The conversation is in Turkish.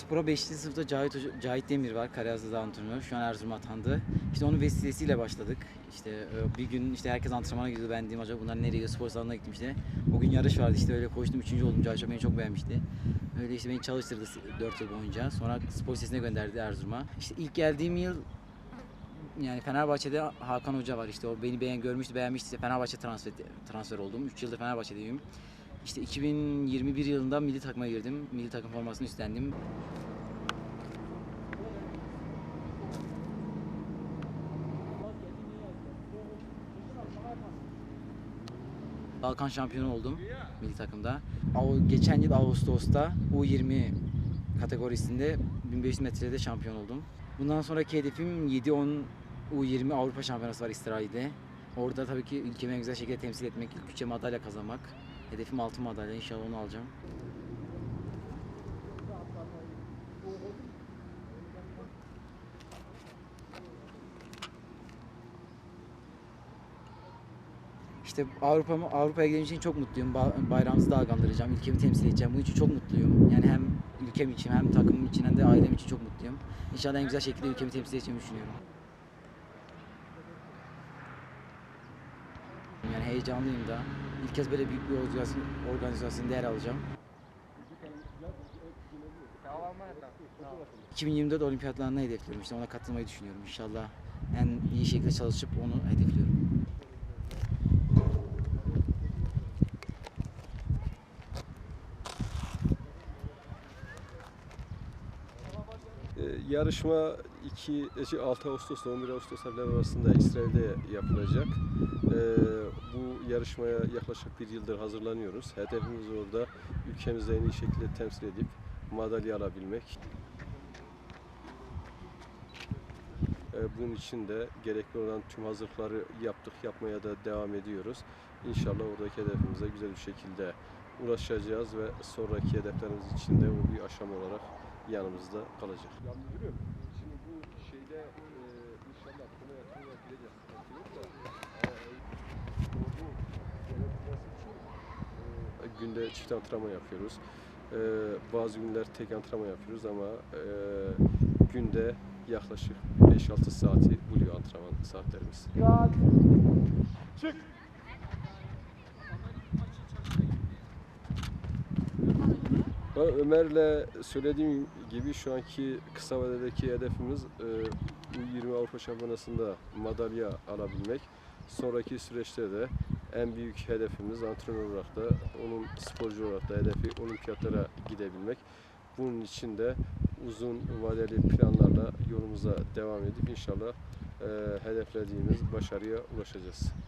Spora 5. sınıfta Cahit, Cahit Demir var. Karayazlı'da antrenör. Şu an Erzurum'a atandı. İşte onun vesilesiyle başladık. İşte e, bir gün işte herkes antrenmana gidiyordu. Ben dedim acaba bunlar nereye? Spor salonuna gittim işte. O gün yarış vardı işte öyle koştum. Üçüncü oldum. Cahit Hoca beni çok beğenmişti. Öyle işte beni çalıştırdı 4 yıl boyunca. Sonra spor lisesine gönderdi Erzurum'a. İşte ilk geldiğim yıl yani Fenerbahçe'de Hakan Hoca var işte o beni beğen görmüştü beğenmişti işte Fenerbahçe transfer transfer oldum. 3 yıldır Fenerbahçe'deyim. İşte 2021 yılında milli takıma girdim. Milli takım formasını üstlendim. Balkan şampiyonu oldum milli takımda. Geçen yıl Ağustos'ta U20 kategorisinde 1500 metrede şampiyon oldum. Bundan sonraki hedefim 7-10 U20 Avrupa Şampiyonası var İsrail'de. Orada tabii ki ülkemi en güzel şekilde temsil etmek, ilk madalya kazanmak. Hedefim altın madalya, inşallah onu alacağım. İşte Avrupa Avrupa'ya gideceğim için çok mutluyum. Ba- Bayrağımızı dalgalandıracağım, ülkemi temsil edeceğim. Bunun için çok mutluyum. Yani hem ülkem için hem takımım için hem de ailem için çok mutluyum. İnşallah en güzel şekilde ülkemi temsil edeceğimi düşünüyorum. Yani heyecanlıyım da. İlk kez böyle büyük bir organizasyon, organizasyonda yer alacağım. 2024 olimpiyatlarına hedefliyorum. İşte ona katılmayı düşünüyorum. İnşallah en iyi şekilde çalışıp onu hedefliyorum. Ee, Yarışma 2, 6 Ağustos ile 11 Ağustos tarihleri arasında İsrail'de yapılacak. Ee, Bu yarışmaya yaklaşık bir yıldır hazırlanıyoruz. Hedefimiz orada ülkemizi en iyi şekilde temsil edip madalya alabilmek. Ee, Bunun için de gerekli olan tüm hazırlıkları yaptık, yapmaya da devam ediyoruz. İnşallah oradaki hedefimize güzel bir şekilde ulaşacağız ve sonraki hedeflerimiz için de o bir aşama olarak yanımızda kalacak. Günde çift antrenman yapıyoruz. Ee, bazı günler tek antrenman yapıyoruz ama e, günde yaklaşık 5-6 saati buluyor antrenman saatlerimiz. Ben Ömer'le söylediğim gibi şu anki kısa vadedeki hedefimiz e, U20 Avrupa Şampiyonası'nda madalya alabilmek. Sonraki süreçte de en büyük hedefimiz antrenör olarak da onun sporcu olarak da hedefi olimpiyatlara gidebilmek. Bunun için de uzun vadeli planlarla yolumuza devam edip inşallah e, hedeflediğimiz başarıya ulaşacağız.